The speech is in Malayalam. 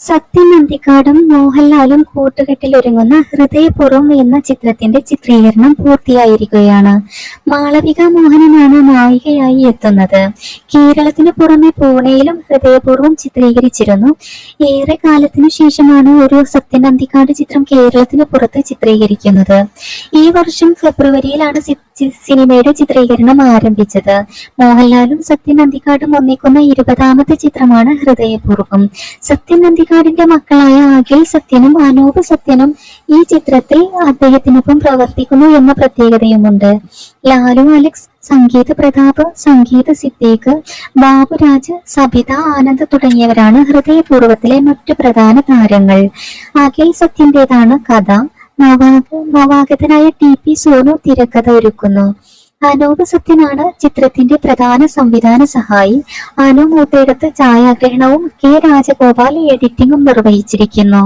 സത്യൻ അന്തിക്കാടും മോഹൻലാലും കൂട്ടുകെട്ടിലൊരുങ്ങുന്ന ഹൃദയപുറം എന്ന ചിത്രത്തിന്റെ ചിത്രീകരണം പൂർത്തിയായിരിക്കുകയാണ്. മാളവിക മോഹനനാണ് നായികയായി എത്തുന്നത്. കേരളത്തിന് പുറമെ പൂനെയിലും ഹൃദയപൂർവം ചിത്രീകരിച്ചിരുന്നു. ഏറെ കാലത്തിനു ശേഷമാണ് ഒരു സത്യൻ അന്തിക്കാട് ചിത്രം കേരളത്തിന് പുറത്ത് ചിത്രീകരിക്കുന്നത്. ഈ വർഷം ഫെബ്രുവരിയിലാണ് സിനിമയുടെ ചിത്രീകരണം ആരംഭിച്ചത്. മോഹൻലാലും സത്യൻ അന്തിക്കാടും ഒന്നിക്കുന്ന ഇരുപതാമത്തെ ചിത്രമാണ് ഹൃദയപൂർവം. സത്യൻ അന്തിക്കാടിന്റെ മക്കളായ അഖിൽ സത്യനും അനൂപ് സത്യനും ഈ ചിത്രത്തിൽ അദ്ദേഹത്തിനൊപ്പം പ്രവർത്തിക്കുന്നു എന്ന പ്രത്യേകതയുമുണ്ട്. ലാലു അലക്സ് സംഗീത പ്രതാപ് സംഗീത സിദ്ദീഖ് ബാബുരാജ് സബിത ആനന്ദ് തുടങ്ങിയവരാണ് ഹൃദയപൂർവത്തിലെ മറ്റു പ്രധാന താരങ്ങൾ. അഖിൽ സത്യന്റേതാണ് കഥ. നവാഗ നവാഗതനായ ടി പി സോനു തിരക്കഥ ഒരുക്കുന്നു അനൂപ് സത്യനാണ് ചിത്രത്തിന്റെ പ്രധാന സംവിധാന സഹായി. അനു മൂത്തയിടത്ത് ഛായാഗ്രഹണവും കെ രാജഗോപാൽ എഡിറ്റിംഗും നിർവഹിച്ചിരിക്കുന്നു.